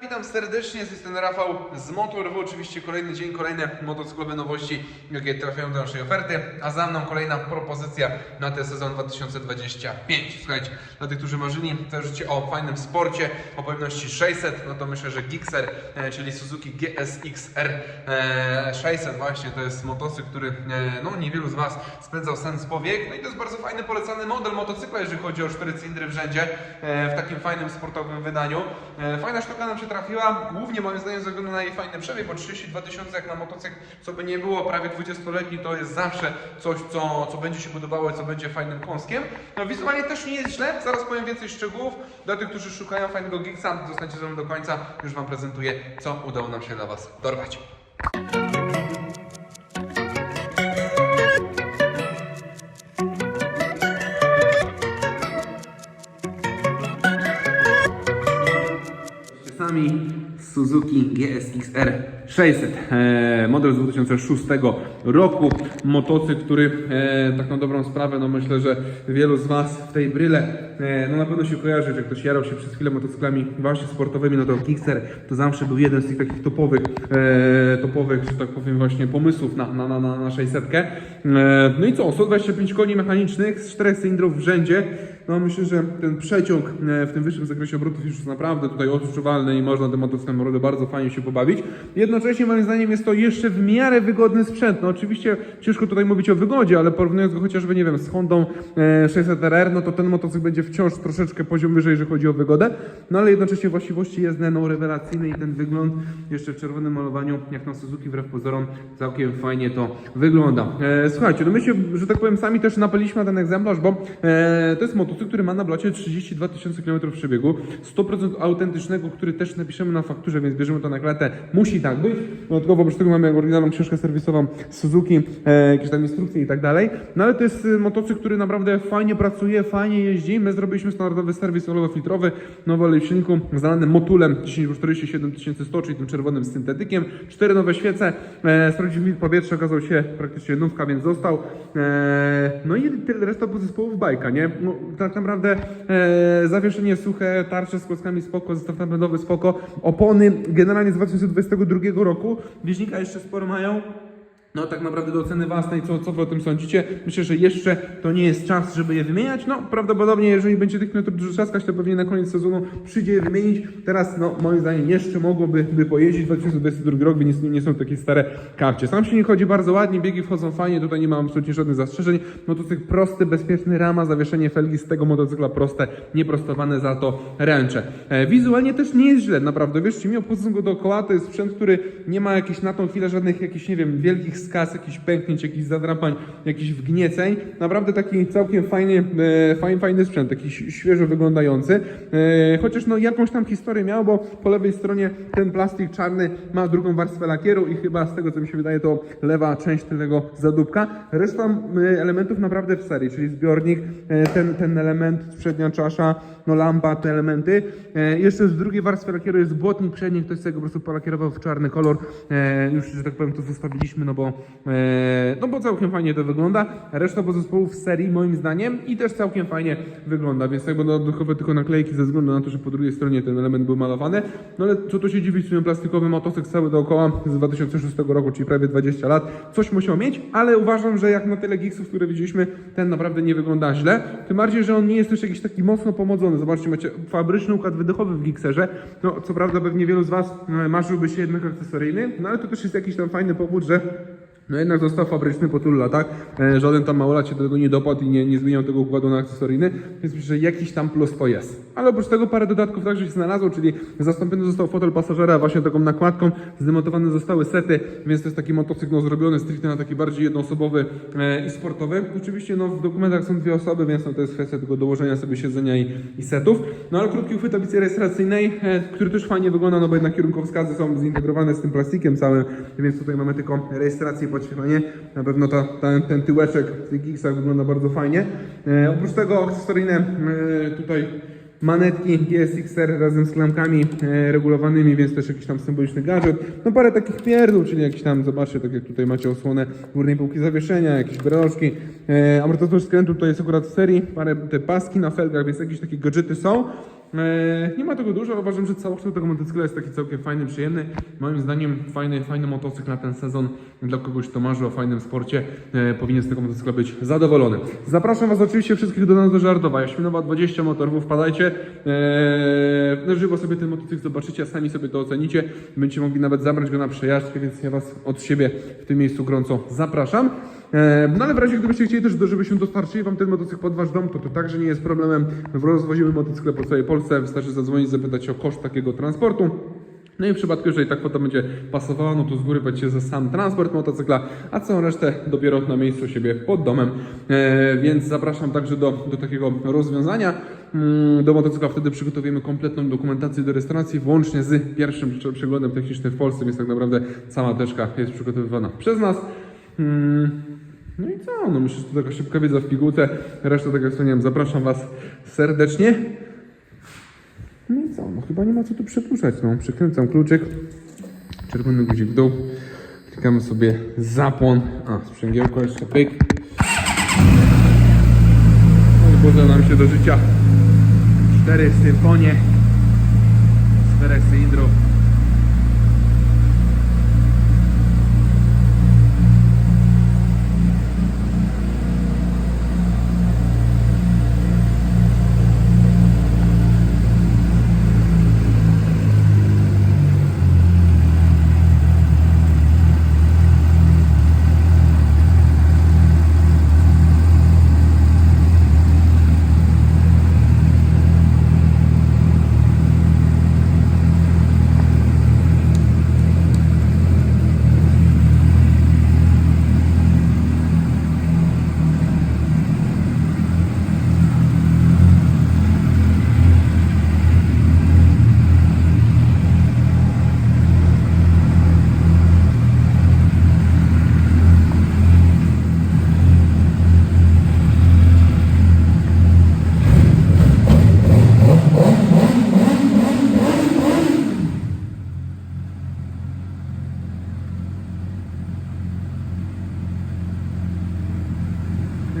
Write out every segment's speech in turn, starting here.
Witam serdecznie, z tej strony Rafał z Motor. Oczywiście kolejny dzień, kolejne motocyklowe nowości, jakie trafiają do naszej oferty, a za mną kolejna propozycja na ten sezon 2025. Słuchajcie, dla tych, którzy marzyli życie o fajnym sporcie, o pojemności 600, no to myślę, że Gixxer, e, czyli Suzuki GSX-R e, 600 właśnie, to jest motocykl, który e, no niewielu z Was spędzał sen z powiek. No i to jest bardzo fajny, polecany model motocykla, jeżeli chodzi o 4 cylindry w rzędzie, e, w takim fajnym sportowym wydaniu. E, Fajna sztuka nam się trafiła, głównie moim zdaniem ze względu na jej fajny przebieg, bo 32 tysiące jak na motocykl, co by nie było, prawie 20-letni, to jest zawsze coś, co, co będzie się podobało i co będzie fajnym kąskiem. No wizualnie też nie jest źle, zaraz powiem więcej szczegółów. Dla tych, którzy szukają fajnego gigsa, zostańcie ze mną do końca, już Wam prezentuję, co udało nam się dla Was dorwać. Sami Suzuki GSX-R 600, e, model z 2006 roku, motocykl, który e, tak na dobrą sprawę, no myślę, że wielu z Was w tej bryle, e, no na pewno się kojarzy, że ktoś jarał się przez chwilę motocyklami właśnie sportowymi, no to Gixxer to zawsze był jeden z tych takich topowych, topowych, że tak powiem właśnie pomysłów na, na, na, na, na 600. E, no i co, 125 koni mechanicznych z 4 cylindrów w rzędzie, no myślę, że ten przeciąg e, w tym wyższym zakresie obrotów już jest naprawdę tutaj odczuwalny i można tym motocyklem naprawdę bardzo fajnie się pobawić. Jednocześnie moim zdaniem jest to jeszcze w miarę wygodny sprzęt. No oczywiście ciężko tutaj mówić o wygodzie, ale porównując go chociażby, nie wiem, z Hondą e, 600RR, no to ten motocykl będzie wciąż troszeczkę poziom wyżej, jeżeli chodzi o wygodę, no ale jednocześnie właściwości jezdne no rewelacyjne i ten wygląd jeszcze w czerwonym malowaniu, jak na Suzuki wbrew pozorom, całkiem fajnie to wygląda. E, słuchajcie, no my się, że tak powiem, sami też napaliśmy na ten egzemplarz, bo to jest motocykl, który ma na blocie 32 tysiące km przebiegu, 100% autentycznego, który też napiszemy na fakturze, więc bierzemy to na klatę. Musi tak być. Dodatkowo oprócz tego mamy oryginalną książkę serwisową Suzuki, e, jakieś tam instrukcje i tak dalej. No ale to jest e, motocykl, który naprawdę fajnie pracuje, fajnie jeździ. My zrobiliśmy standardowy serwis olewo-filtrowy, nowy olej w silniku, zalany motulem 10W47 czyli tym czerwonym syntetykiem. Cztery nowe świece, e, sprawdził filtr powietrza, okazał się praktycznie nówka, więc został. E, no i tyle reszta podzespołów bajka, nie? No, tak naprawdę e, zawieszenie suche, tarcze z kłoskami spoko, zestaw napędowy spoko, opony generalnie z 2022 roku, bieżnika jeszcze sporo mają. No tak naprawdę do oceny własnej, co, co wy o tym sądzicie? Myślę, że jeszcze to nie jest czas, żeby je wymieniać. No prawdopodobnie, jeżeli będzie tych kilometrów dużo trzaskać, to pewnie na koniec sezonu przyjdzie je wymienić. Teraz, no moim zdaniem, jeszcze mogłoby by pojeździć. 2022 rok, więc nie, nie są takie stare kapcie. Sam silnik chodzi bardzo ładnie, biegi wchodzą fajnie, tutaj nie mam absolutnie żadnych zastrzeżeń. Motocykl prosty, bezpieczny, rama, zawieszenie felgi z tego motocykla proste, nieprostowane za to ręcze. E, wizualnie też nie jest źle, naprawdę. Wierzcie mi, opłacam go dookoła, to jest sprzęt, który nie ma jakichś na tą chwilę żadnych jakichś, nie wiem, wielkich skaz, jakichś pęknięć, jakichś zadrapań, jakichś wgnieceń. Naprawdę taki całkiem fajny, e, fajny, fajny sprzęt, taki świeżo wyglądający. E, chociaż no jakąś tam historię miał, bo po lewej stronie ten plastik czarny ma drugą warstwę lakieru i chyba z tego co mi się wydaje to lewa część tego zadupka. Reszta elementów naprawdę w serii, czyli zbiornik, e, ten, ten element, przednia czasza, no lampa, te elementy. Jeszcze z drugiej warstwy lakieru jest błotnik przedni, ktoś sobie go po prostu polakierował w czarny kolor. Już, że tak powiem, to zostawiliśmy, no bo, e, no bo całkiem fajnie to wygląda. Reszta podzespołów z serii, moim zdaniem, i też całkiem fajnie wygląda, więc tak będą dodatkowe tylko naklejki ze względu na to, że po drugiej stronie ten element był malowany. No ale co tu się dziwić, w plastikowy motocykl cały dookoła z 2006 roku, czyli prawie 20 lat. Coś musiał mieć, ale uważam, że jak na tyle gigsów, które widzieliśmy, ten naprawdę nie wygląda źle. Tym bardziej, że on nie jest też jakiś taki mocno pomodzony. Zobaczcie, macie fabryczny układ wydechowy w Gixerze. No, co prawda pewnie wielu z Was e, marzyłby się jednak akcesoryjny, no ale to też jest jakiś tam fajny powód, że no jednak został fabryczny po tylu latach. E, żaden tam małolat się do tego nie dopadł i nie, nie zmieniał tego układu na akcesoryjny, więc myślę, że jakiś tam plus to jest. Ale oprócz tego parę dodatków także się znalazło, czyli zastąpiony został fotel pasażera właśnie taką nakładką, zdemontowane zostały sety, więc to jest taki motocykl no, zrobiony stricte na taki bardziej jednoosobowy e, i sportowy. Oczywiście no, w dokumentach są dwie osoby, więc no, to jest kwestia tylko dołożenia sobie siedzenia i, i setów. No ale krótki uchwyt tablicy rejestracyjnej, e, który też fajnie wygląda, no bo jednak kierunkowskazy są zintegrowane z tym plastikiem całym, więc tutaj mamy tylko rejestrację i podświetlenie. Na pewno ta, ten tyłeczek w tych Geeksach wygląda bardzo fajnie. E, oprócz tego akcesoryjne e, tutaj manetki GSX-R razem z klamkami e, regulowanymi, więc też jakiś tam symboliczny gadżet. No parę takich pierdół, czyli jakiś tam, zobaczcie, tak jak tutaj macie osłonę górnej półki zawieszenia, jakieś breloczki. E, amortyzator skrętu to jest akurat w serii, parę te paski na felgach, więc jakieś takie gadżety są. E, nie ma tego dużo, uważam, że całokształt tego motocykla jest taki całkiem fajny, przyjemny. Moim zdaniem fajny, fajny motocykl na ten sezon dla kogoś, kto marzy o fajnym sporcie, e, powinien z tego motocykla być zadowolony. Zapraszam Was oczywiście wszystkich do nas do Żardowa. Jaśminowa 20 motorów, wpadajcie. E, na żywo sobie ten motocykl zobaczycie, sami sobie to ocenicie. Będziecie mogli nawet zabrać go na przejażdżkę, więc ja Was od siebie w tym miejscu gorąco zapraszam. E, No ale w razie gdybyście chcieli też, żebyśmy dostarczyli Wam ten motocykl pod Wasz dom, to to także nie jest problemem. Rozwozimy motocykle po całej Polsce, wystarczy zadzwonić, zapytać o koszt takiego transportu. No i w przypadku, jeżeli ta kwota będzie pasowała, no to z góry będzie za sam transport motocykla, a całą resztę dopiero na miejscu siebie pod domem. E, więc zapraszam także do, do takiego rozwiązania. Mm, Do motocykla wtedy przygotowujemy kompletną dokumentację do rejestracji, włącznie z pierwszym prze- przeglądem technicznym w Polsce, więc tak naprawdę cała teczka jest przygotowywana przez nas. Mm, no i co? No myślę, że to taka szybka wiedza w pigułce. Resztę, jak wspomniałem, zapraszam Was serdecznie. No i co? No chyba nie ma co tu przypuszczać. No, przykręcam kluczyk. Czerwony guzik w dół. Klikamy sobie zapłon. A, sprzęgiełko jeszcze pyk. No budzą nam się do życia cztery symfonie. Czterech cylindrów.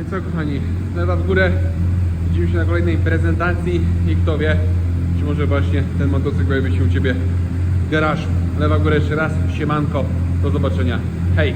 No i co kochani, lewa w górę. Widzimy się na kolejnej prezentacji i kto wie, czy może właśnie ten motocykl pojawi się u Ciebie w garażu. Lewa w górę jeszcze raz, siemanko, do zobaczenia, hej!